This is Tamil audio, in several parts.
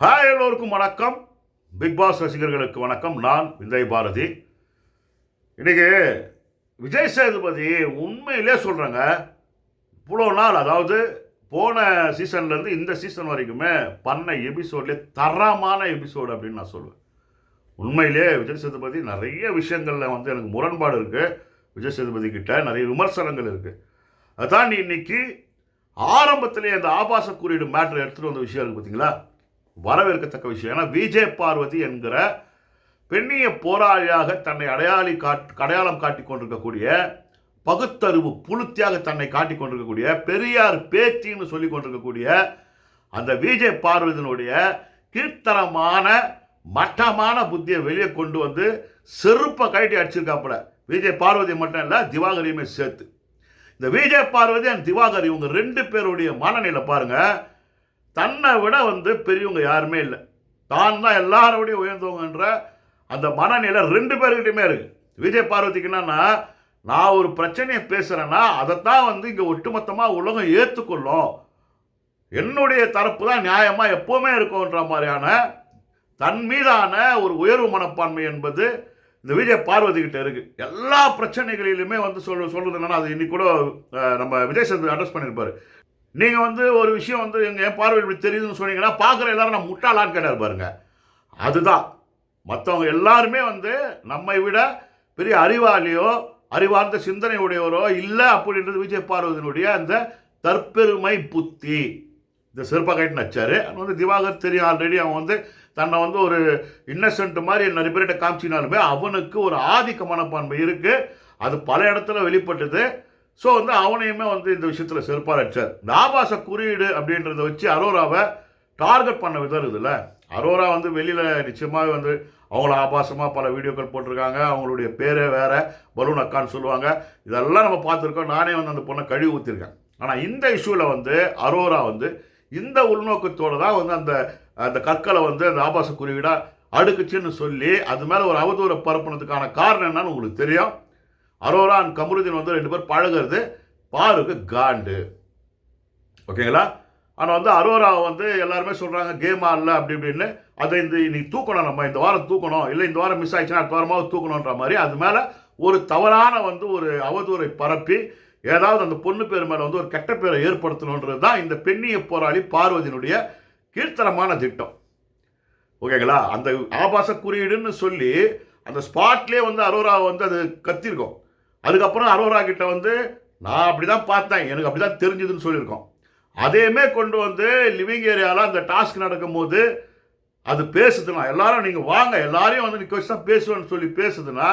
ஹாய் எல்லோருக்கும் வணக்கம். பிக் பாஸ் ரசிகர்களுக்கு வணக்கம். நான் விஜய் பாரதி. இன்னைக்கு விஜய் சேதுபதி உண்மையிலே சொல்கிறேங்க இவ்வளோ நாள் அதாவது போன சீசன்லேருந்து இந்த சீசன் வரைக்குமே பண்ண எபிசோட்லேயே தரமான எபிசோடு அப்படின்னு நான் சொல்லுவேன் உண்மையிலே விஜய் சேதுபதி நிறைய விஷயங்களில் வந்து எனக்கு முரண்பாடு இருக்குது விஜய் சேதுபதி கிட்ட நிறைய விமர்சனங்கள் இருக்குது அதான் இன்னைக்கு ஆரம்பத்திலே அந்த ஆபாச குறியீடு மேட்ரு எடுத்துகிட்டு வந்த விஷயம் இருக்குது பார்த்தீங்களா வரவேற்கத்தக்க விஷயம். ஏன்னா விஜய் பார்வதி என்கிற பெண்ணிய போராளியாக தன்னை அடையாளி காட் அடையாளம் காட்டி கொண்டிருக்கக்கூடிய பகுத்தறிவு புளுத்தியாக தன்னை காட்டி கொண்டிருக்கக்கூடிய பெரியார் பேச்சின்னு சொல்லி கொண்டிருக்கக்கூடிய அந்த விஜய் பார்வதியினுடைய கீழ்த்தரமான மட்டமான புத்தியை வெளியே கொண்டு வந்து செருப்பை கழட்டி அடிச்சிருக்காப்புல. விஜய் பார்வதி மட்டும் இல்லை திவாகரியுமே சேர்த்து. இந்த விஜய் பார்வதி அண்ட் திவாகர் இவங்க ரெண்டு பேருடைய மனநிலை பாருங்கள் தன்னை விட வந்து பெரியவங்க யாருமே இல்லை. தான் தான் எல்லாரோடையும் உயர்ந்தவங்கன்ற அந்த மனநிலை ரெண்டு பேர்கிட்டையுமே இருக்குது விஜய் பார்வதிக்கு என்னன்னா நான் ஒரு பிரச்சனையை பேசுகிறேன்னா அதைத்தான் வந்து இங்கே ஒட்டுமொத்தமாக உலகம் ஏற்றுக்கொள்ளும் என்னுடைய தரப்பு தான் நியாயமாக எப்போவுமே இருக்கும்ன்ற மாதிரியான தன் மீதான ஒரு உயர்வு மனப்பான்மை என்பது இந்த விஜய் பார்வதி கிட்ட இருக்கு. எல்லா பிரச்சனைகளிலுமே வந்து சொல் சொல்றது என்னன்னா அது இன்னைக்கு கூட நம்ம விஜய் சேர்ந்து அட்ரஸ் பண்ணியிருப்பாரு நீங்கள் வந்து ஒரு விஷயம் வந்து எங்கள் என் பார்வை இப்படி தெரியுதுன்னு சொன்னீங்கன்னா பார்க்குற எல்லாரும் நான் முட்டாளான்னு கேட்டார் பாருங்கள் அதுதான். மற்றவங்க எல்லாருமே வந்து நம்மை விட பெரிய அறிவாளியோ அறிவார்ந்த சிந்தனை உடையவரோ இல்லை அப்படின்றது விஜய் பார்வதியினுடைய அந்த தற்பெருமை புத்தி. இந்த சிற்பகைட்டு நச்சாரு அவன் வந்து திவாகர் தெரியும் ஆல்ரெடி அவன் வந்து தன்னை வந்து ஒரு இன்னசென்ட் மாதிரி நிறைய பேர்கிட்ட காமிச்சினாலுமே அவனுக்கு ஒரு ஆதிக்க மனப்பான்மை இருக்குது அது பல இடத்துல வெளிப்பட்டது. ஸோ வந்து அவனையுமே வந்து இந்த விஷயத்தில் செருப்பாக அடிச்சார். இந்த ஆபாச குறியீடு அப்படின்றத வச்சு அரோராவை டார்கெட் பண்ண விதம் இருக்குதுல்ல? அரோரா வந்து வெளியில் நிச்சயமாக வந்து அவங்கள ஆபாசமாக பல வீடியோக்கள் போட்டிருக்காங்க. அவங்களுடைய பேரே வேறு பலூன் அக்கான்னு சொல்லுவாங்க. இதெல்லாம் நம்ம பார்த்துருக்கோம். நானே வந்து அந்த பொண்ணை கழுவி ஊற்றிருக்கேன் ஆனால் இந்த இஷ்யூவில் வந்து அரோரா வந்து இந்த உள்நோக்கத்தோடு தான் வந்து அந்த அந்த கற்களை வந்து அந்த ஆபாச குறியீடாக அடுக்குச்சுன்னு சொல்லி அது மேலே ஒரு அவதூற பரப்புனதுக்கான காரணம் என்னன்னு உங்களுக்கு தெரியும். அரோரா கமருதீன் வந்து ரெண்டு பேர் பழகுறது பாருக்கு காண்டு. ஓகேங்களா? ஆனால் வந்து அரோரா வந்து எல்லாருமே சொல்கிறாங்க கேம் ஆடல அப்படி இப்படின்னு. அதை இந்த இன்னைக்கு தூக்கணும் நம்ம இந்த வாரம் தூக்கணும் இல்லை இந்த வாரம் மிஸ் ஆயிடுச்சுன்னா அடுத்த வாரமாவது தூக்கணுன்ற மாதிரி அது மேலே ஒரு தவறான வந்து ஒரு அவதூறை பரப்பி ஏதாவது அந்த பொண்ணு பேர் மேலே வந்து ஒரு கெட்ட பேரை ஏற்படுத்தணுன்றது தான் இந்த பெண்ணிய போராளி பார்வதியினுடைய கீழ்த்தரமான திட்டம். ஓகேங்களா? அந்த ஆபாச குறியீடுன்னு சொல்லி அந்த ஸ்பாட்லேயே வந்து அரோரா வந்து அது கத்திருக்கோம். அதுக்கப்புறம் அரோரா கிட்ட வந்து நான் அப்படி தான் பார்த்தேன். எனக்கு அப்படி தான் தெரிஞ்சுதுன்னு சொல்லியிருக்கோம். அதையுமே கொண்டு வந்து லிவிங் ஏரியாவில் அந்த டாஸ்க் நடக்கும்போது அது பேசுதுன்னா எல்லாரும் நீங்கள் வாங்க. எல்லாரையும் வந்து நிற்க வச்சு தான் பேசுவேன்னு சொல்லி பேசுதுன்னா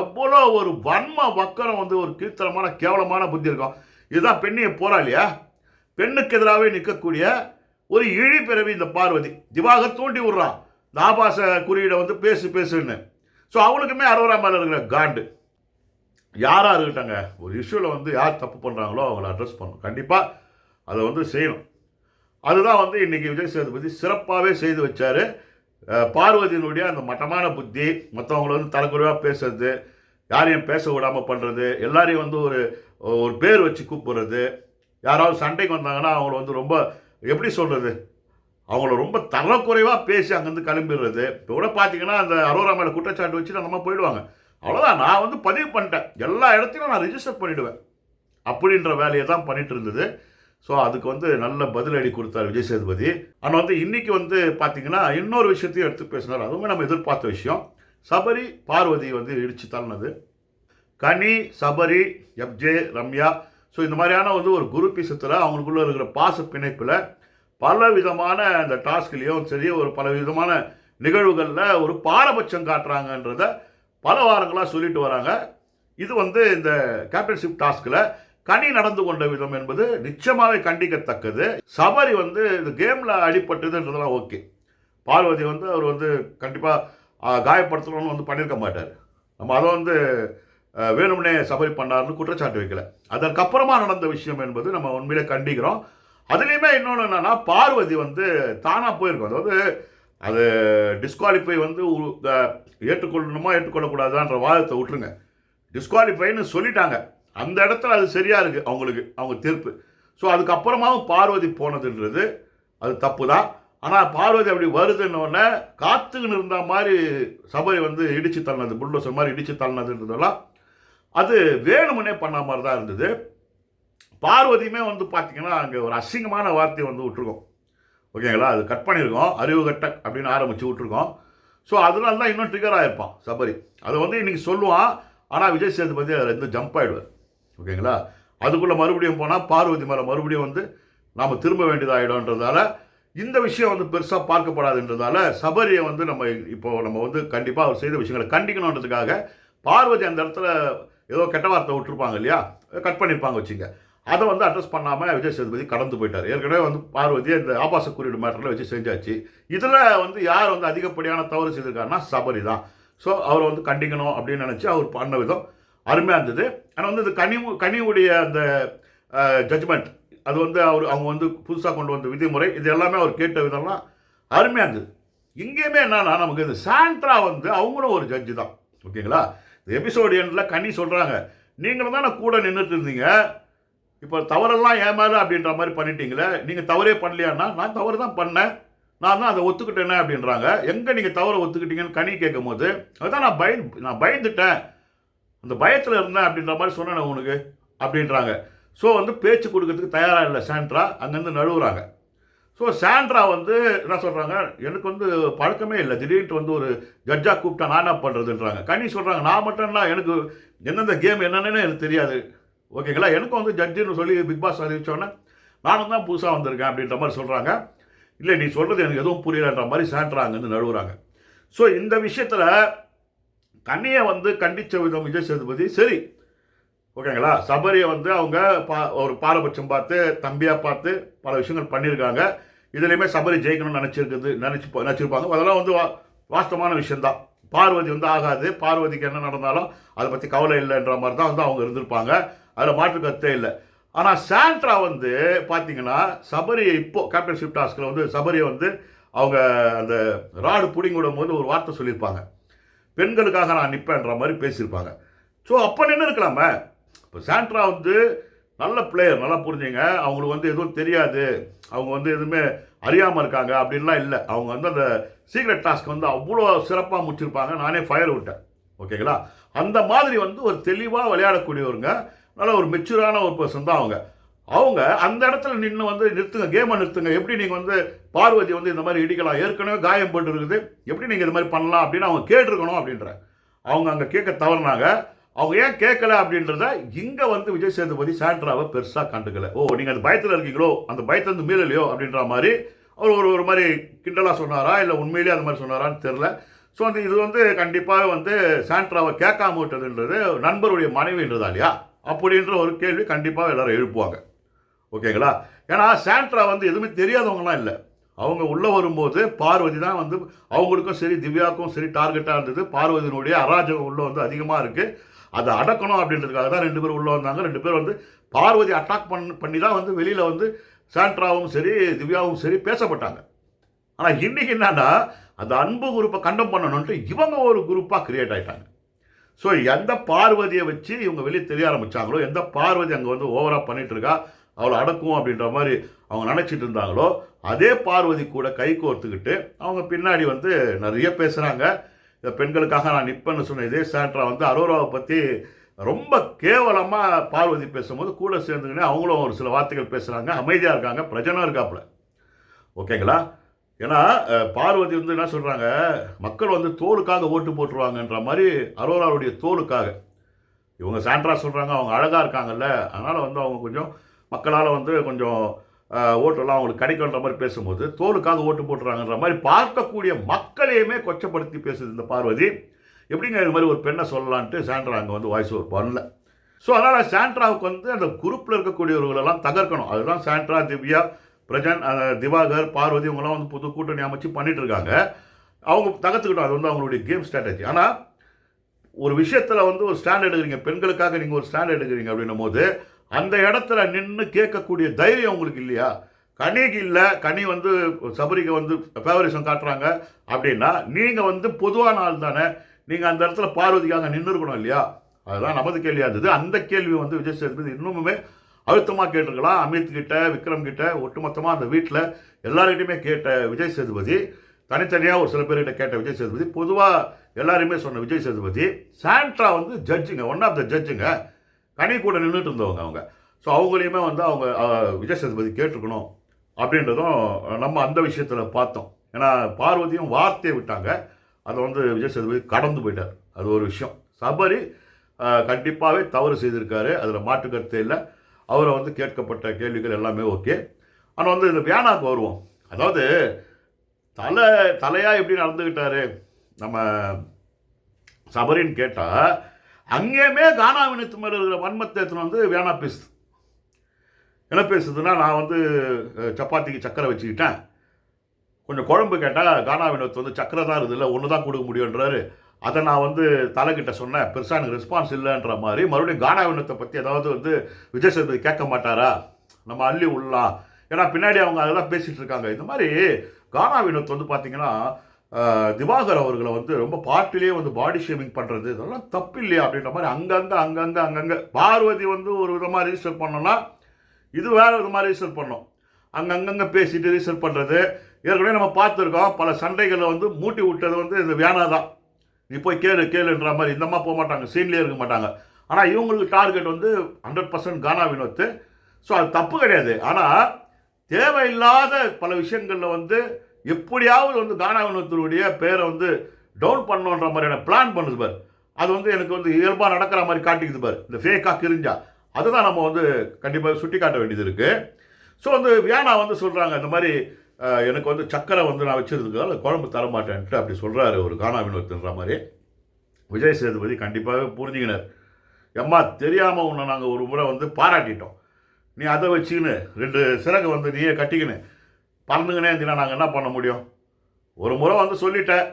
எவ்வளோ ஒரு வன்ம வக்கரம் வந்து ஒரு கீர்த்தனமான கேவலமான புத்தி இருக்கும். இதுதான் பெண்ணிய போராளியா? பெண்ணுக்கு எதிராகவே நிற்கக்கூடிய ஒரு இழிப்பிறவி இந்த பார்வதி. திவாக தூண்டி விடுறான் தாபாச குறியீடை வந்து பேசு பேசுன்னு. ஸோ அவனுக்குமே அரோரா மேலே இருக்கிற காண்டு. யாராக இருக்கட்டாங்க? ஒரு இஷ்யூவில் வந்து யார் தப்பு பண்ணுறாங்களோ அவங்கள அட்ரஸ் பண்ணணும். கண்டிப்பாக அதை வந்து செய்யணும். அதுதான் வந்து இன்றைக்கி விஜய் சேதுபதி சிறப்பாகவே செய்து வச்சார். பார்வதியினுடைய அந்த மட்டமான புத்தி மற்றவங்கள வந்து தலைக்குறைவாக பேசுறது யாரையும் பேச விடாமல் பண்ணுறது எல்லாரையும் வந்து ஒரு ஒரு பேர் வச்சு கூப்பிடுறது யாராவது சண்டைக்கு வந்தாங்கன்னா அவங்கள வந்து ரொம்ப எப்படி சொல்கிறது அவங்கள ரொம்ப தரக்குறைவாக பேசி அங்கேருந்து கிளம்பிடுறது. இப்போ கூட பார்த்தீங்கன்னா அந்த அரோராமையில் குற்றச்சாட்டு வச்சு நம்ம போயிடுவாங்க. அவ்வளோதான் நான் வந்து பதிவு பண்ணிட்டேன். எல்லா இடத்துலையும் நான் ரிஜிஸ்டர் பண்ணிவிடுவேன் அப்படின்ற வேலையை தான் பண்ணிட்டு இருந்தது. ஸோ அதுக்கு வந்து நல்ல பதிலடி கொடுத்தார் விஜய் சேதுபதி. ஆனால் வந்து இன்றைக்கி வந்து பார்த்தீங்கன்னா இன்னொரு விஷயத்தையும் எடுத்து பேசினார். அதுவுமே நம்ம எதிர்பார்த்த விஷயம். சபரி பார்வதி வந்து இடிச்சு தள்ளினது கனி சபரி எப்ஜே ரம்யா. ஸோ இந்த மாதிரியான வந்து ஒரு குரு பீசத்தில் அவங்களுக்குள்ள இருக்கிற பாச பிணைப்பில் பல விதமான அந்த டாஸ்க்லேயும் சரி ஒரு பல விதமான நிகழ்வுகளில் ஒரு பாரபட்சம் காட்டுறாங்கன்றத பல வாரங்களாக சொல்லிட்டு வராங்க. இது வந்து இந்த கேப்டன்ஷிப் டாஸ்கில் கனி நடந்து கொண்ட விதம் என்பது நிச்சயமாகவே கண்டிக்கத்தக்கது. சபரி வந்து இந்த கேமில் அடிபட்டதுன்றதெல்லாம் ஓகே பார்வதி வந்து அவர் வந்து கண்டிப்பாக காயப்படுத்தணும்னு வந்து பண்ணியிருக்க மாட்டார். நம்ம அதை வந்து வேணும்னே சபரி பண்ணார்னு குற்றச்சாட்டு வைக்கல. அதற்கப்புறமா நடந்த விஷயம் என்பது நம்ம உண்மையிலே கண்டிக்கிறோம். அதுலேயுமே இன்னொன்று என்னென்னா பார்வதி வந்து தானாக போயிருக்கோம். அதாவது அது டிஸ்குவாலிஃபை வந்து ஏற்றுக்கொள்ளணுமா ஏற்றுக்கொள்ளக்கூடாதான்ற வாதத்தை விட்டுருங்க. டிஸ்குவாலிஃபைன்னு சொல்லிட்டாங்க. அந்த இடத்துல அது சரியாக இருக்குது அவங்களுக்கு அவங்க தீர்ப்பு. ஸோ அதுக்கப்புறமாவும் பார்வதி போனதுன்றது அது தப்பு தான் ஆனால் பார்வதி அப்படி வருதுன்னொடனே காத்துக்குன்னு இருந்த மாதிரி சபரி வந்து இடித்து தள்ளினது புல்டோசர் மாதிரி இடித்து தள்ளினதுன்றதெல்லாம் அது வேணுமுன்னே பண்ண மாதிரி தான் இருந்தது. பார்வதியுமே வந்து பார்த்திங்கன்னா அங்கே ஒரு அசிங்கமான வார்த்தையை வந்து விட்டுருக்கோம். ஓகேங்களா? அது கட் பண்ணியிருக்கோம் அறிவு கட்ட அப்படின்னு ஆரம்பித்து விட்ருக்கோம் ஸோ அதனால தான் இன்னும் ட்ரிகர் ஆகிருப்பான் சபரி. அதை வந்து இன்றைக்கி சொல்லுவான். ஆனால் விஜய் சேதுபதி அதில் இருந்து ஜம்ப் ஆகிடுவார் ஓகேங்களா? அதுக்குள்ளே மறுபடியும் போனால் பார்வதி மேலே மறுபடியும் வந்து நாம் திரும்ப வேண்டியதாகிடும்ன்றதால இந்த விஷயம் வந்து பெருசாக பார்க்கப்படாதுன்றதால சபரியை வந்து நம்ம இப்போ நம்ம வந்து கண்டிப்பாக அவர் செய்த விஷயங்களை கண்டிக்கணுன்றதுக்காக பார்வதி அந்த இடத்துல ஏதோ கெட்ட வார்த்தை விட்டுருப்பாங்க இல்லையா? கட் பண்ணியிருப்பாங்க வச்சுங்க. அதை வந்து அட்ரஸ் பண்ணாமல் விஜய் சேதுபதி கடந்து போயிட்டார். ஏற்கனவே வந்து பார்வதி இந்த ஆபாச குறியீடு மேட்டரில் வச்சு செஞ்சாச்சு. இதில் வந்து யார் வந்து அதிகப்படியான தவறு செய்திருக்காருன்னா சபரி தான். ஸோ அவரை வந்து கண்டிக்கணும் அப்படின்னு நினச்சி அவர் பண்ண விதம் அருமையாக இருந்தது. ஆனால் வந்து இந்த கனிவு கனிவுடைய அந்த ஜட்ஜ்மெண்ட் அது வந்து அவர் அவங்க வந்து புதுசாக கொண்டு வந்த விதிமுறை இது எல்லாமே அவர் கேட்ட விதம்லாம் அருமையாக இருந்தது. இங்கேயுமே என்னன்னா நமக்கு இந்த சாண்ட்ரா வந்து அவங்களும் ஒரு ஜட்ஜு தான். ஓகேங்களா? இந்த எபிசோடு எண்டில் கனி சொல்கிறாங்க நீங்களும் தானே கூட நின்றுட்டு இருந்தீங்க. இப்போ தவறெல்லாம் ஏமாறு அப்படின்ற மாதிரி பண்ணிட்டீங்களே நீங்கள் தவறே பண்ணலையான்னா நான் தவறு தான் பண்ணேன். நான் தான் அதை ஒத்துக்கிட்டேனே அப்படின்றாங்க. எங்கே நீங்கள் தவறை ஒத்துக்கிட்டீங்கன்னு கனி கேட்கும் போது அதுதான் நான் பய நான் பயந்துட்டேன். அந்த பயத்தில் இருந்தேன் அப்படின்ற மாதிரி சொன்னேன் உனக்கு அப்படின்றாங்க. ஸோ வந்து பேச்சு கொடுக்கறதுக்கு தயாராக இல்லை சாண்ட்ரா அங்கேருந்து நழுவுறாங்க. ஸோ சாண்ட்ரா வந்து என்ன சொல்கிறாங்க எனக்கு வந்து பழக்கமே இல்லை. திடீர்னு வந்து ஒரு ஜட்ஜாக கூப்பிட்டா நான் என்ன பண்ணுறதுன்றாங்க கனி சொல்கிறாங்க நான் மட்டும்னா எனக்கு எந்தெந்த கேம் என்னென்னு எனக்கு தெரியாது. ஓகேங்களா? எனக்கும் வந்து ஜட்ஜுன்னு சொல்லி பிக் பாஸ் அறிவிச்சோன்னே நானும் தான் புதுசாக வந்திருக்கேன் அப்படின்ற மாதிரி சொல்கிறாங்க இல்லை நீ சொல்கிறது எனக்கு எதுவும் புரியலன்ற மாதிரி சாட்டுறாங்கன்னு நழுவுறாங்க. ஸோ இந்த விஷயத்தில் கண்ணியை வந்து கண்டித்த விதம் விஜய் சேதுபதி சரி ஓகேங்களா? சபரியை வந்து அவங்க பா ஒரு பாரபட்சம் பார்த்து தம்பியாக பார்த்து பல விஷயங்கள் பண்ணியிருக்காங்க. இதுலேயுமே சபரி ஜெயிக்கணும்னு நினச்சிருக்குது நினச்சி நினச்சிருப்பாங்க. அதெல்லாம் வந்து வா வாஸ்தவமான விஷயந்தான் பார்வதி வந்து ஆகாது. பார்வதிக்கு என்ன நடந்தாலும் அதை பற்றி கவலை இல்லைன்ற மாதிரி தான் வந்து அவங்க இருந்திருப்பாங்க. அதில் மாற்று கருத்தே இல்லை. ஆனால் சாண்ட்ரா வந்து பார்த்தீங்கன்னா சபரியை இப்போ ஷிஃப்ட் டாஸ்கில் வந்து சபரியை வந்து அவங்க அந்த ராடு பிடிங்கி விடும் போது ஒரு வார்த்தை சொல்லியிருப்பாங்க. பெண்களுக்காக நான் நிற்பேன்ற மாதிரி பேசியிருப்பாங்க. ஸோ அப்போ நின்று இருக்கலாமே. இப்போ சாண்ட்ரா வந்து நல்ல பிளேயர் நல்லா புரிஞ்சுங்க. அவங்களுக்கு வந்து எதுவும் தெரியாது. அவங்க வந்து எதுவுமே அறியாமல் இருக்காங்க அப்படின்லாம் இல்லை. அவங்க வந்து அந்த சீக்ரெட் டாஸ்க் வந்து அவ்வளோ சிறப்பாக முடிச்சிருப்பாங்க. நானே ஃபயர் விட்டேன். ஓகேங்களா அந்த மாதிரி வந்து ஒரு தெளிவாக விளையாடக்கூடியவருங்க. நல்ல ஒரு மெச்சூரான ஒரு பர்சன் தான் அவங்க. அவங்க அந்த இடத்துல நின்று வந்து நிறுத்துங்க கேமை நிறுத்துங்க. எப்படி நீங்கள் வந்து பார்வதி வந்து இந்த மாதிரி இடிக்கலாம் ஏற்கனவே காயம் போட்டு இருக்குது எப்படி நீங்கள் இந்த மாதிரி பண்ணலாம்? அப்படின்னு அவங்க கேட்டிருக்கணும் அப்படின்ற. அவங்க அங்கே கேட்க தவறினாங்க. அவங்க ஏன் கேட்கல அப்படின்றத இங்கே வந்து விஜய் சேதுபதி சாண்ட்ராவை பெருசாக கண்டுக்கல. ஓ நீங்கள் அந்த பயத்தில் இருக்கீங்களோ? அந்த பயத்திலிருந்து மீறலையோ அப்படின்ற மாதிரி அவர் ஒரு ஒரு மாதிரி கிண்டலாக சொன்னாரா? இல்லை உண்மையிலேயே அந்த மாதிரி சொன்னாரான்னு தெரில ஸோ அந்த இது வந்து கண்டிப்பாக வந்து சாண்ட்ராவை கேட்காம விட்டதுன்றது நண்பருடைய மனைவின்றதா இல்லையா? அப்படின்ற ஒரு கேள்வி கண்டிப்பாக எல்லோரும் எழுப்புவாங்க. ஓகேங்களா? ஏன்னா சாண்ட்ரா வந்து எதுவுமே தெரியாதவங்களாம் இல்லை. அவங்க உள்ளே வரும்போது பார்வதி தான் வந்து அவங்களுக்கும் சரி திவ்யாவுக்கும் சரி டார்கெட்டாக இருந்தது. பார்வதியினுடைய அராஜகம் உள்ளே வந்து அதிகமாக இருக்குது அதை அடக்கணும் அப்படின்றதுக்காக தான் ரெண்டு பேரும் உள்ளே வந்தாங்க. ரெண்டு பேர் வந்து பார்வதி அட்டாக் பண்ண பண்ணி தான் வந்து வெளியில் வந்து சாண்ட்ராவும் சரி திவ்யாவும் சரி பேசப்பட்டாங்க. ஆனால் இன்றைக்கி என்னன்னா அந்த அன்பு குரூப்பை கண்டம் பண்ணணுன்ட்டு இவங்க ஒரு குரூப்பாக கிரியேட் ஆகிட்டாங்க ஸோ எந்த பார்வதியை வச்சு இவங்க வெளியே தெரிய ஆரம்பித்தாங்களோ எந்த பார்வதி அங்கே வந்து ஓவராக பண்ணிகிட்டு இருக்கா அவளை அடக்கும் அப்படின்ற மாதிரி அவங்க நினச்சிட்டு இருந்தாங்களோ அதே பார்வதி கூட கை கோர்த்துக்கிட்டு அவங்க பின்னாடி வந்து நிறைய பேசுகிறாங்க இந்த பெண்களுக்காக நான் நிற்பேன்னு சொன்ன இதே சாண்ட்ரா வந்து அரோராவை பற்றி ரொம்ப கேவலமாக பார்வதி பேசும்போது கூட சேர்ந்துக்கினே அவங்களும் ஒரு சில வார்த்தைகள் பேசுகிறாங்க அமைதியாக இருக்காங்க. பிரஜனம் இருக்காப்புல. ஓகேங்களா? ஏன்னா பார்வதி வந்து என்ன சொல்கிறாங்க மக்கள் வந்து தோலுக்காக ஓட்டு போட்டுருவாங்கன்ற மாதிரி அரோராவுடைய தோலுக்காக. இவங்க சாண்ட்ரா சொல்கிறாங்க அவங்க அழகாக இருக்காங்கல்ல. அதனால் வந்து அவங்க கொஞ்சம் மக்களால் வந்து கொஞ்சம் ஓட்டெல்லாம் அவங்களுக்கு கிடைக்குன்ற மாதிரி பேசும்போது தோலுக்காக ஓட்டு போட்டுறாங்கன்ற மாதிரி பார்க்கக்கூடிய மக்களையுமே கொச்சப்படுத்தி பேசுது இந்த பார்வதி. எப்படிங்க இது மாதிரி ஒரு பெண்ணை சொல்லலான்ட்டு சாண்ட்ரா அங்கே வந்து வாய்ஸ் ஓவர் பண்ணல. ஸோ அதனால் சாண்ட்ராவுக்கு வந்து அந்த குரூப்பில் இருக்கக்கூடியவர்களெல்லாம் தகர்க்கணும். அதுதான் சாண்ட்ரா திவ்யா பிரஜன் திவாகர் பார்வதி இவங்கெல்லாம் வந்து புது கூட்டணி அமைச்சு பண்ணிட்டு இருக்காங்க அவங்க தகர்த்துக்கிட்டோம். அது வந்து அவங்களுடைய கேம் ஸ்ட்ராட்டஜி. ஆனால் ஒரு விஷயத்தில் வந்து ஒரு ஸ்டாண்ட் எடுக்கிறீங்க. பெண்களுக்காக நீங்கள் ஒரு ஸ்டாண்ட் எடுக்கிறீங்க அப்படின்னும் போது அந்த இடத்துல நின்று கேட்கக்கூடிய தைரியம் உங்களுக்கு இல்லையா? கனிக்கு இல்லை. கனி வந்து சபரிக்கு வந்து ஃபேவரிசம் காட்டுறாங்க அப்படின்னா நீங்கள் வந்து பொதுவான ஆள் தானே நீங்கள் அந்த இடத்துல பார்வதிக்காக நின்று இருக்கணும் இல்லையா? அதெல்லாம் நமது கேள்வியாக இருந்தது. அந்த கேள்வி வந்து விஜய் சேதுபதி இன்னுமுமே அழுத்தமாக கேட்டிருக்கலாம். அமித் கிட்ட விக்ரம் கிட்ட ஒட்டுமொத்தமாக அந்த வீட்டில் எல்லார்கிட்டையுமே கேட்ட விஜய் சேதுபதி தனித்தனியாக ஒரு சில பேர்கிட்ட கேட்ட விஜய் சேதுபதி பொதுவாக எல்லாருமே சொன்ன விஜய் சேதுபதி சாண்ட்ரா வந்து ஜட்ஜுங்க ஒன் ஆஃப் த ஜட்ஜுங்க கனி கூட நின்றுட்டு இருந்தவங்க அவங்க. ஸோ அவங்களையுமே வந்து அவங்க விஜய் சேதுபதி கேட்டிருக்கணும் அப்படின்றதும் நம்ம அந்த விஷயத்தில் பார்த்தோம். ஏன்னா பார்வதியும் வார்த்தையை விட்டாங்க. அதை வந்து விஜய் சேதுபதி கடந்து போயிட்டார். அது ஒரு விஷயம். சபரி கண்டிப்பாகவே தவறு செய்திருக்காரு. அதில் மாற்று கருத்தே இல்லை. அவரை வந்து கேட்கப்பட்ட கேள்விகள் எல்லாமே ஓகே. ஆனால் வந்து இந்த வியானாக்கு வருவோம். அதாவது தலை தலையாக எப்படி நடந்துக்கிட்டாரு நம்ம சபரின்னு கேட்டால் அங்கேயுமே கானா வினத்து மேலே இருக்கிற வன்மத்தை எடுத்துன்னு வந்து வேணா பேசுது. என்ன பேசுதுன்னா நான் வந்து சப்பாத்திக்கு சக்கரை வச்சுக்கிட்டேன். கொஞ்சம் குழம்பு கேட்டால் கானா வந்து சக்கரை தான் இருக்குதுல்ல ஒன்று தான் கொடுக்க முடியுன்றாரு அதை நான் வந்து தலைக்கிட்ட சொன்னேன். பெருசாக எனக்கு ரெஸ்பான்ஸ் இல்லைன்ற மாதிரி. மறுபடியும் கானாவினத்தை பற்றி ஏதாவது வந்து விஜய் சேதுபதி கேட்க மாட்டாரா? நம்ம அள்ளி உள்ளலாம் ஏன்னா பின்னாடி அவங்க அதெல்லாம் பேசிகிட்டு இருக்காங்க. இந்த மாதிரி கானா வினோத் வந்து பார்த்தீங்கன்னா திவாகர் அவர்களை வந்து ரொம்ப பாட்டிலே வந்து பாடி ஷேமிங் பண்ணுறது இதெல்லாம் தப்பு இல்லையா அப்படின்ற மாதிரி அங்கங்கே அங்கங்கே அங்கங்கே. பார்வதி வந்து ஒரு விதமாக ரிஜிஸ்டர் பண்ணோன்னா இது வேறு விதமாக ரிஜிஸ்டர் பண்ணோம். அங்கங்கங்கே பேசிட்டு ரிஜிஸ்டர் பண்ணுறது ஏற்கனவே நம்ம பார்த்துருக்கோம் பல சண்டைகளை வந்து மூட்டி விட்டது வந்து இந்த வேணா தான். நீ போய் கேளு கேளுன்ற மாதிரி இந்த மாதிரி போக மாட்டாங்க சீன்லேயே இருக்க மாட்டாங்க. ஆனால் இவங்களுக்கு டார்கெட் வந்து hundred percent Gana Vinoth. So அது தப்பு கிடையாது. ஆனால் தேவையில்லாத பல விஷயங்களில் வந்து எப்படியாவது வந்து கானா வினோத்தருடைய பேரை வந்து டவுன் பண்ணணுன்ற மாதிரியான பிளான் பண்ணுது பார். அது வந்து எனக்கு வந்து இயல்பாக நடக்கிற மாதிரி காட்டிக்குது பார். இந்த ஃபேக்காக கிரிஞ்சா. அதுதான் நம்ம வந்து கண்டிப்பாக சுட்டி காட்ட வேண்டியது இருக்குது ஸோ வந்து வியானா வந்து சொல்கிறாங்க இந்த மாதிரி எனக்கு வந்து சக்கரை வந்து நான் வச்சிருந்துக்கால குழம்பு தர மாட்டேன்ட்டு அப்படி சொல்கிறாரு ஒரு கானா வினோத்துன்ற மாதிரி. விஜய் சேதுபதி கண்டிப்பாக புரிஞ்சுக்கினார். எம்மா தெரியாமல் உன்னை நாங்கள் ஒரு முறை வந்து பாராட்டிட்டோம். நீ அதை வச்சுக்கின்னு ரெண்டு சிறகு வந்து நீயே கட்டிக்கின்னு பறந்துக்கினே இருந்தீங்கன்னா நாங்கள் என்ன பண்ண முடியும்? ஒரு முறை வந்து சொல்லிட்டேன்.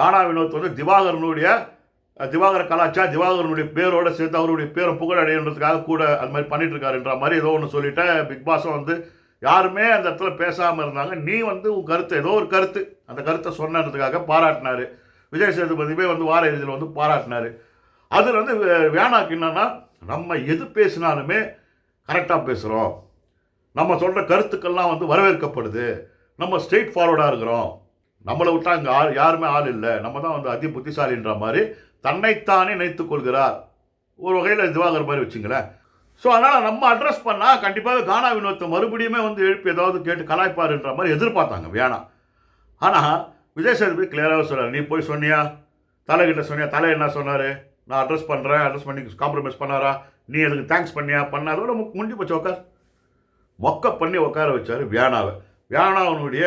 கானா வினோத் வந்து திவாகரனுடைய திவாகர கலாச்சா திவாகரனுடைய பேரோடு சேர்த்து அவருடைய பேரை புகழடைன்றதுக்காக கூட அது மாதிரி பண்ணிட்டு இருக்காருன்ற மாதிரி ஏதோ ஒன்று சொல்லிட்டேன். பிக் பாஸும் வந்து யாருமே அந்த இடத்துல பேசாமல் இருந்தாங்க. நீ வந்து உன் கருத்து ஏதோ ஒரு கருத்து அந்த கருத்தை சொன்னதுக்காக பாராட்டினார். விஜய் சேதுபதிவே வந்து வார இறுதியில் வந்து பாராட்டினார். அதில் வந்து வே- வேணாக்கு என்னன்னா நம்ம எது பேசினாலுமே கரெக்டாக பேசுகிறோம் நம்ம சொல்கிற கருத்துக்கள்லாம் வந்து வரவேற்கப்படுது. நம்ம ஸ்ட்ரெயிட் ஃபார்வர்டாக இருக்கிறோம். நம்மளை விட்டா அங்கே ஆள் யாருமே ஆள் இல்லை. நம்ம தான் வந்து அதி புத்திசாலின்ற மாதிரி தன்னைத்தானே நினைத்துக் கொள்கிறார். ஒரு வகையில் திவாகர் மாதிரி வச்சுங்களேன். ஸோ அதனால் நம்ம அட்ரஸ் பண்ணால் கண்டிப்பாக கானா வினோத்தை மறுபடியுமே வந்து எழுப்பி ஏதாவது கேட்டு கலாய்ப்பாருன்ற மாதிரி எதிர்பார்த்தாங்க வேணாம் ஆனால் விஜய் சேதுபதி கிளியராக சொல்கிறார் நீ போய் சொன்னியா? தலைகிட்ட சொன்னியா? தலை என்ன சொன்னார்? நான் அட்ரஸ் பண்ணுறேன் அட்ரஸ் பண்ணி காம்ப்ரமைஸ் பண்ணாரா? நீ அதுக்கு தேங்க்ஸ் பண்ணியா? பண்ணாதோட மு- முண்டி போச்சு உட்கார் மொக்க பண்ணி உட்கார வச்சார் வியானாவை. வியானாவனுடைய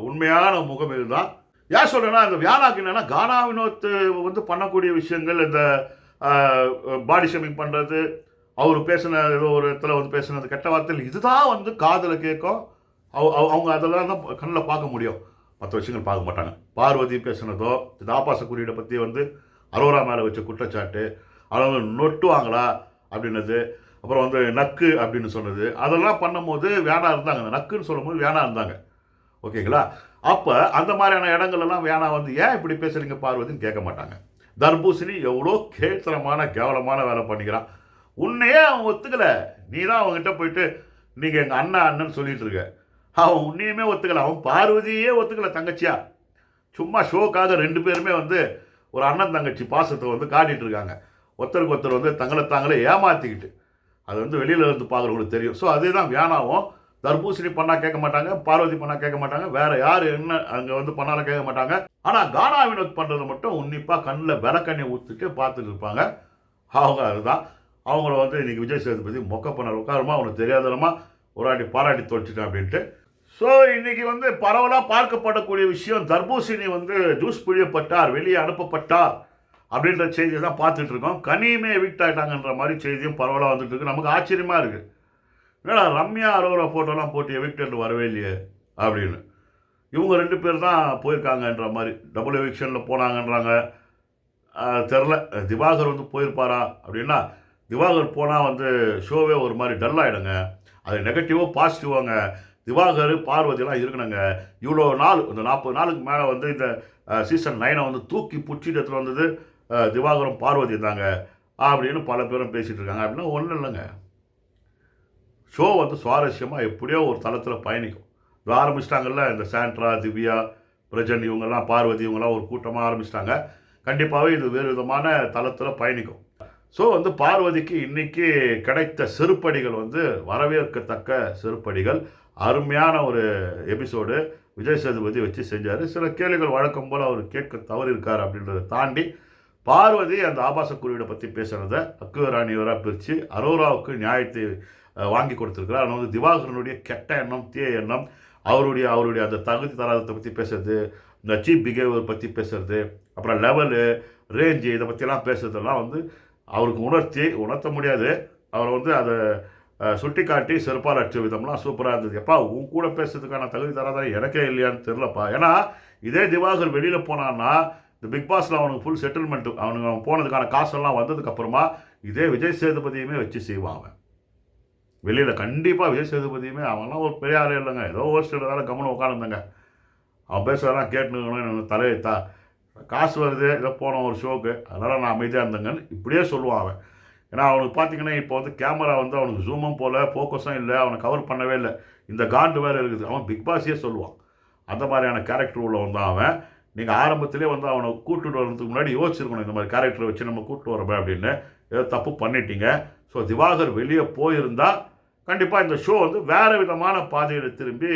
உண்மையான முகம் இதுதான். ஏன் சொல்கிறேன்னா இந்த வியானாக்கு என்னென்னா கானா வினோத் வந்து பண்ணக்கூடிய விஷயங்கள் இந்த பாடி ஷேமிங் பண்ணுறது அவர் பேசின ஏதோ ஒரு இடத்துல வந்து பேசினது கெட்ட வார்த்தையில் இதுதான் வந்து காதில் கேட்கும். அவ- அவங்க அதெல்லாம் தான் கண்ணில் பார்க்க முடியும். மற்ற விஷயங்கள் பார்க்க மாட்டாங்க. பார்வதி பேசுனதோ இந்த ஆபாச குறியீடை பற்றி வந்து அரோரா மேலே வச்ச குற்றச்சாட்டு அவங்க நொட்டுவாங்களா அப்படின்னது அப்புறம் வந்து நக்கு அப்படின்னு சொன்னது அதெல்லாம் பண்ணும்போது வேணா இருந்தாங்க. அந்த நக்குன்னு சொல்லும்போது வேணா இருந்தாங்க. ஓகேங்களா? அப்போ அந்த மாதிரியான இடங்கள்லாம் வேணா வந்து ஏன் இப்படி பேசுகிறீங்க பார்வதின்னு கேட்க மாட்டாங்க. தர்பூசணி எவ்வளோ கேத்திரமான கேவலமான வேலை பண்ணிக்கிறான். உன்னையே அவன் ஒத்துக்கலை. நீ தான் அவங்ககிட்ட போயிட்டு நீங்கள் எங்கள் அண்ணன் அண்ணன் சொல்லிட்டு இருக்க. அவன் உன்னையுமே ஒத்துக்கலை. அவன் பார்வதியே ஒத்துக்கலை தங்கச்சியா? சும்மா ஷோக்காக ரெண்டு பேருமே வந்து ஒரு அண்ணன் தங்கச்சி பாசத்தை வந்து காட்டிகிட்டு இருக்காங்க. ஒருத்தருக்கு ஒருத்தர் வந்து தங்களை தாங்களே ஏமாற்றிக்கிட்டு அது வந்து வெளியில் இருந்து பார்க்குறவங்களுக்கு தெரியும். ஸோ அதே தான் வேணாவும் தர்பூசணி பண்ணால் கேட்க மாட்டாங்க பார்வதி பண்ணால் கேட்க மாட்டாங்க வேறு யார் என்ன அங்கே வந்து பண்ணாலும் கேட்க மாட்டாங்க. ஆனால் கானா வினோத் பண்ணுறது மட்டும் உன்னிப்பாக கண்ணில் விளக்கண்ணி ஊற்றிட்டு பார்த்துட்டு இருப்பாங்க. அவங்க அதுதான். அவங்கள வந்து இன்றைக்கி விஜய் சேதுபதி மொக்க பண்ண உட்காரமா? அவனுக்கு தெரியாதனமா ஒரு ஆட்டி பாராட்டி தொலைச்சிட்டேன் அப்படின்ட்டு. ஸோ இன்றைக்கி வந்து பரவலாக பார்க்கப்படக்கூடிய விஷயம் தர்பூசணி வந்து ஜூஸ் புழியப்பட்டார் வெளியே அனுப்பப்பட்டார் அப்படின்ற செய்தியை தான் பார்த்துட்டு இருக்கோம். கனியுமே எவிக்ட் ஆகிட்டாங்கன்ற மாதிரி செய்தியும் பரவலாக வந்துட்டு இருக்கு. நமக்கு ஆச்சரியமாக இருக்குது என்னடா ரம்யா அரோரா ஃபோட்டோலாம் போட்டு எவிக்டட் வரவே இல்லையே அப்படின்னு. இவங்க ரெண்டு பேர் தான் போயிருக்காங்கன்ற மாதிரி. டபுள் எவிக்ஷனில் போனாங்கன்றாங்க. தெரில திவாகர் வந்து போயிருப்பாரா அப்படின்னா திவாகர் போனால் வந்து ஷோவே ஒரு மாதிரி டல் ஆகிடுங்க அது நெகட்டிவோ பாசிட்டிவாங்க திவாகர் பார்வதியெல்லாம் இருக்கணுங்க. இவ்வளோ நாள் இந்த நாற்பது நாளுக்கு மேலே வந்து இந்த சீசன் நைனை வந்து தூக்கி பிடிச்சிட்டு எடுத்துகிட்டு வந்தது திவாகரம் திவாகரும் பார்வதி தாங்க. அப்படின்னு பல பேரும் பேசிகிட்டு இருக்காங்க. அப்படின்னா ஒன்றும் இல்லைங்க. ஷோ வந்து சுவாரஸ்யமாக எப்படியோ ஒரு தளத்தில் பயணிக்கும். இது ஆரம்பிச்சிட்டாங்கல்ல இந்த சாண்ட்ரா திவ்யா பிரஜன் இவங்கெல்லாம் பார்வதி இவங்கெல்லாம் ஒரு கூட்டமாக ஆரம்பிச்சிட்டாங்க. கண்டிப்பாகவே இது வேறு விதமான தளத்தில் பயணிக்கும். ஸோ வந்து பார்வதிக்கு இன்னைக்கு கிடைத்த செருப்படிகள் வந்து வரவேற்கத்தக்க செருப்படிகள். அருமையான ஒரு எபிசோடு விஜய் சேதுபதி வச்சு செஞ்சார். சில கேள்விகள் வழக்கம் போல் அவர் கேட்க தவறிருக்கார் அப்படின்றத தாண்டி பார்வதி அந்த ஆபாச குறியீடை பற்றி பேசுகிறத அக்கு ராணியவராக பிரித்து அரோராவுக்கு நியாயத்தை வாங்கி கொடுத்துருக்கிறார். ஆனால் வந்து திவாகரனுடைய கெட்ட எண்ணம் தீய எண்ணம். அவருடைய அவருடைய அந்த தகுதி தராதத்தை பற்றி பேசுறது இந்த சீப் பிஹேவியர் பற்றி பேசுறது அப்புறம் லெவலு ரேஞ்சு இதை பற்றிலாம் பேசுறதெல்லாம் வந்து அவருக்கு உணர்த்தி உணர்த்த முடியாது. அவர் வந்து அதை சுட்டி காட்டி செருப்பால் அடிச்ச விதம்லாம் சூப்பராக இருந்தது. எப்பா உன் கூட பேசுறதுக்கான தகுதி தராதான் எனக்கே இல்லையான்னு தெரிலப்பா ஏன்னா இதே திவாகர் வெளியில் போனான்னா இந்த பிக் பாஸில் அவனுக்கு ஃபுல் செட்டில்மெண்ட் அவனுக்கு அவன் போனதுக்கான காசெல்லாம் வந்ததுக்கப்புறமா இதே விஜய் சேதுபதியுமே வச்சு செய்வான் அவன். வெளியில் கண்டிப்பாக விஜய் சேதுபதியுமே அவன்லாம் ஒரு பெரிய ஆளே இல்லைங்க. ஏதோ ஒரு சிலதால கவனம் கம்மனு உட்காந்துருந்தாங்க அவன் பேசுறதெல்லாம் கேட்டுக்கணும் தான் காசு வருது ஏதோ போனோம் ஒரு ஷோக்கு. அதனால் நான் அமைதியாக இருந்தேங்கன்னு இப்படியே சொல்லுவான் அவன். ஏன்னா அவனுக்கு பார்த்தீங்கன்னா இப்போ வந்து கேமரா வந்து அவனுக்கு ஜூமும் போல் ஃபோக்கஸும் இல்லை அவனை கவர் பண்ணவே இல்லை. இந்த காண்டு வேறு இருக்குது. அவன் பிக் பாஸே சொல்லுவான். அந்த மாதிரியான கேரக்டர் உள்ள வந்தான் அவன். நீங்கள் ஆரம்பத்திலே வந்து அவனை கூப்பிட்டு வர்றதுக்கு முன்னாடி யோசிச்சிருக்கணும். இந்த மாதிரி கேரக்டரை வச்சு நம்ம கூப்பிட்டு வரப்ப அப்படின்னு. ஏதோ தப்பு பண்ணிட்டீங்க. ஸோ திவாகர் வெளியே போயிருந்தால் கண்டிப்பாக இந்த ஷோ வந்து வேறு விதமான பாதையில் திரும்பி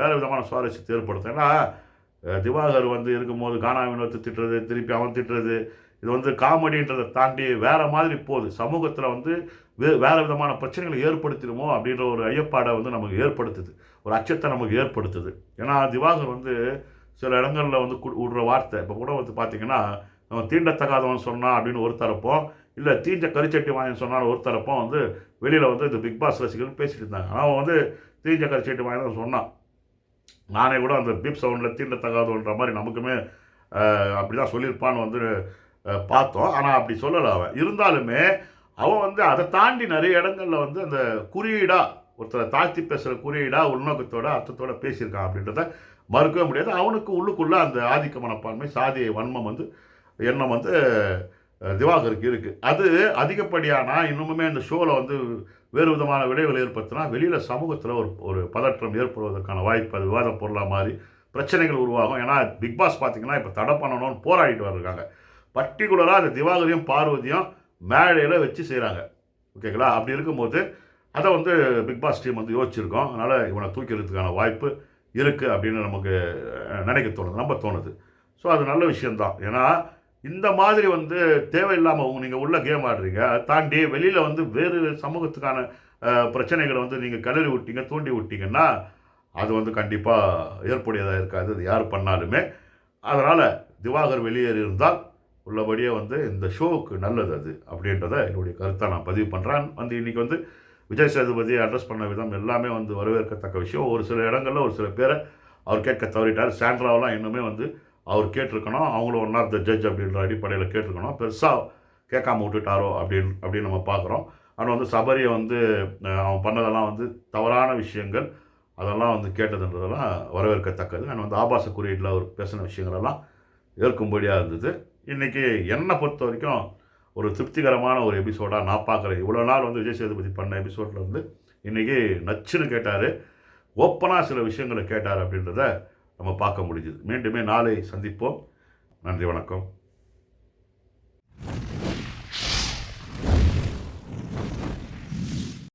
வேறு விதமான சுவாரஸ்யத்தை ஏற்படுத்தும். ஏன்னா திவாகர் வந்து இருக்கும்போது கானா வினோத்து திட்டுறது திருப்பி அவன் திட்டுறது இது வந்து காமெடின்றதை தாண்டி வேறு மாதிரி போகுது. சமூகத்தில் வந்து வே வேறு விதமான பிரச்சனைகளை ஏற்படுத்திடுமோ அப்படின்ற ஒரு ஐயப்பாடை வந்து நமக்கு ஏற்படுத்துது. ஒரு அச்சத்தை நமக்கு ஏற்படுத்துது. ஏன்னா திவாகர் வந்து சில இடங்களில் வந்து விடுற வார்த்தை இப்போ கூட வந்து பார்த்தீங்கன்னா அவன் தீண்டத்தகாதவன் சொன்னான் அப்படின்னு ஒரு தரப்போம் இல்லை தீஞ்ச கரிச்சட்டி வாங்கி சொன்னான்னு ஒரு தரப்போம் வந்து வெளியில் வந்து இந்த பிக் பாஸ் ரசிகர்கள் பேசிட்டு இருந்தாங்க. அவன் வந்து தீஞ்ச கரிச்சட்டி வாங்கி தான் சொன்னான். நானே கூட அந்த பீப் சவுண்டில் தீண்ட தகாதோன்ற மாதிரி நமக்குமே அப்படி தான் சொல்லியிருப்பான்னு வந்து பார்த்தோம். ஆனால் அப்படி சொல்லலை அவன். இருந்தாலுமே அவன் வந்து அதை தாண்டி நிறைய இடங்களில் வந்து அந்த குறியீடாக ஒருத்தரை தாழ்த்தி பேசுகிற குறியீடாக உள்நோக்கத்தோட அர்த்தத்தோட பேசியிருக்கான் அப்படின்றத மறுக்கவே முடியாது. அவனுக்கு உள்ளுக்குள்ளே அந்த ஆதிக்க மனப்பான்மை சாதிய வன்மம் வந்து எண்ணம் வந்து திவாகருக்கு இருக்குது அது அதிகப்படியானால் இன்னுமுமே அந்த ஷோவில் வந்து வேறு விதமான விளைவுகள் ஏற்படுத்தினா வெளியில் சமூகத்தில் ஒரு ஒரு பதற்றம் ஏற்படுவதற்கான வாய்ப்பு அது விவாத பொருளாக மாறி பிரச்சனைகள் உருவாகும். ஏன்னா பிக் பாஸ் பார்த்தீங்கன்னா இப்போ தடை பண்ணணும்னு போராடிட்டு வர்றாங்க பர்டிகுலராக அந்த திவாகரையும் பார்வதியும் மேடையில் வச்சு செய்கிறாங்க ஓகேங்களா அப்படி இருக்கும்போது அதை வந்து பிக் பாஸ் டீம் வந்து யோசிச்சிருக்கோம். அதனால் இவனை தூக்கிறதுக்கான வாய்ப்பு இருக்குது அப்படின்னு நமக்கு நினைக்க தோணுது நம்ம தோணுது. ஸோ அது நல்ல விஷயந்தான் ஏன்னா இந்த மாதிரி வந்து தேவையில்லாமல் நீங்கள் உள்ள கேம் ஆடுறீங்க. அதை தாண்டி வெளியில் வந்து வேறு சமூகத்துக்கான பிரச்சனைகளை வந்து நீங்கள் கிளறி விட்டீங்க தூண்டி விட்டீங்கன்னா அது வந்து கண்டிப்பாக ஏற்புடையதாக இருக்காது. அது யார் பண்ணாலுமே. அதனால் திவாகர் வெளியேறி இருந்தால் உள்ளபடியே வந்து இந்த ஷோவுக்கு நல்லது அது அப்படின்றத என்னுடைய கருத்தை நான் பதிவு பண்ணுறேன் வந்து இன்றைக்கி வந்து விஜய் சேதுபதி அட்ரஸ் பண்ண விதம் எல்லாமே வந்து வரவேற்கத்தக்க விஷயம். ஒரு சில இடங்களில் ஒரு சில பேரை அவர் கேட்க தவறிட்டார். சாண்ட்ராவெலாம் இன்னுமே வந்து அவர் கேட்டிருக்கணும் அவங்களும் ஒன் ஆஃப் த ஜட்ஜ் அப்படின்ற அடிப்படையில் கேட்டிருக்கணும். பெருசாக கேட்காம விட்டுட்டாரோ அப்படின்னு அப்படின்னு நம்ம பார்க்குறோம். ஆனால் வந்து சபரியை வந்து அவன் பண்ணதெல்லாம் வந்து தவறான விஷயங்கள். அதெல்லாம் வந்து கேட்டதுன்றதெல்லாம் வரவேற்கத்தக்கது. ஆனால் வந்து ஆபாச குறியீட்டில் அவர் பேசின விஷயங்களெல்லாம் ஏற்கும்படியாக இருந்தது. இன்றைக்கி என்னை பொறுத்த வரைக்கும் ஒரு திருப்திகரமான ஒரு எபிசோடாக நான் பார்க்குறேன். இவ்வளோ நாள் வந்து விஜய் சேதுபதி பண்ண எபிசோடில் வந்து இன்றைக்கி நச்சுன்னு கேட்டார். ஓப்பனாக சில விஷயங்களை கேட்டார் அப்படின்றத நம்ம பார்க்க முடிஞ்சுது. மீண்டுமே நாளை சந்திப்போம். நன்றி வணக்கம்.